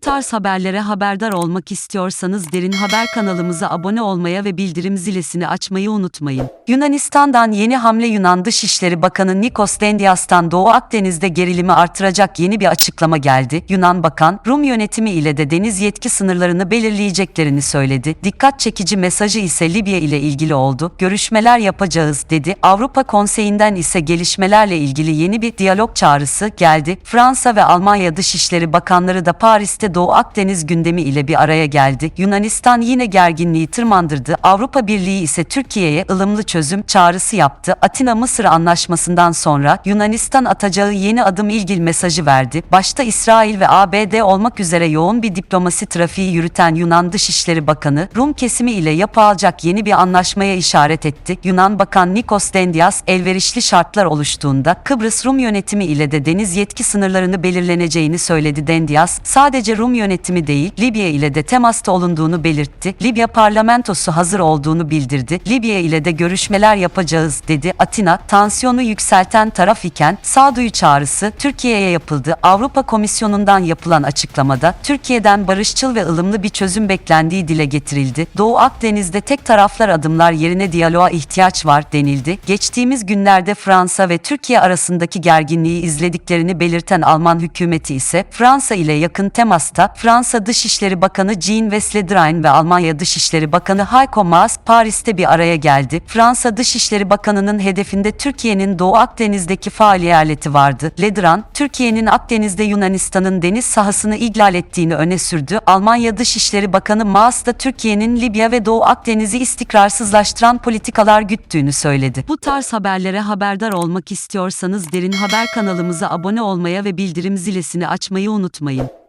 tarz haberlere haberdar olmak istiyorsanız Derin Haber kanalımıza abone olmaya ve bildirim zilesini açmayı unutmayın. Yunanistan'dan yeni hamle Yunan Dışişleri Bakanı Nikos Dendias'tan Doğu Akdeniz'de gerilimi artıracak yeni bir açıklama geldi. Yunan Bakan, Rum yönetimi ile de deniz yetki sınırlarını belirleyeceklerini söyledi. Dikkat çekici mesajı ise Libya ile ilgili oldu. Görüşmeler yapacağız dedi. Avrupa Konseyi'nden ise gelişmelerle ilgili yeni bir diyalog çağrısı geldi. Fransa ve Almanya Dışişleri Bakanları da Paris'te Doğu Akdeniz gündemi ile bir araya geldi. Yunanistan yine gerginliği tırmandırdı. Avrupa Birliği ise Türkiye'ye ılımlı çözüm çağrısı yaptı. Atina-Mısır anlaşmasından sonra Yunanistan atacağı yeni adım ilgili mesajı verdi. Başta İsrail ve ABD olmak üzere yoğun bir diplomasi trafiği yürüten Yunan Dışişleri Bakanı, Rum kesimi ile yapılacak yeni bir anlaşmaya işaret etti. Yunan Bakan Nikos Dendias, elverişli şartlar oluştuğunda Kıbrıs Rum yönetimi ile de deniz yetki sınırlarını belirleneceğini söyledi Dendias. Sadece Rum yönetimi değil, Libya ile de temasta olunduğunu belirtti. Libya parlamentosu hazır olduğunu bildirdi. Libya ile de görüşmeler yapacağız dedi. Atina, tansiyonu yükselten taraf iken sağduyu çağrısı Türkiye'ye yapıldı. Avrupa Komisyonu'ndan yapılan açıklamada Türkiye'den barışçıl ve ılımlı bir çözüm beklendiği dile getirildi. Doğu Akdeniz'de tek taraflar adımlar yerine diyaloğa ihtiyaç var denildi. Geçtiğimiz günlerde Fransa ve Türkiye arasındaki gerginliği izlediklerini belirten Alman hükümeti ise Fransa ile yakın temasta Fransa Dışişleri Bakanı Jean-Yves Le Drian ve Almanya Dışişleri Bakanı Heiko Maas Paris'te bir araya geldi. Fransa Dışişleri Bakanı'nın hedefinde Türkiye'nin Doğu Akdeniz'deki faaliyeti vardı. Le Drian, Türkiye'nin Akdeniz'de Yunanistan'ın deniz sahasını ihlal ettiğini öne sürdü. Almanya Dışişleri Bakanı Maas da Türkiye'nin Libya ve Doğu Akdeniz'i istikrarsızlaştıran politikalar güttüğünü söyledi. Bu tarz haberlere haberdar olmak istiyorsanız Derin Haber kanalımıza abone olmaya ve bildirim zilesini açmayı unutmayın.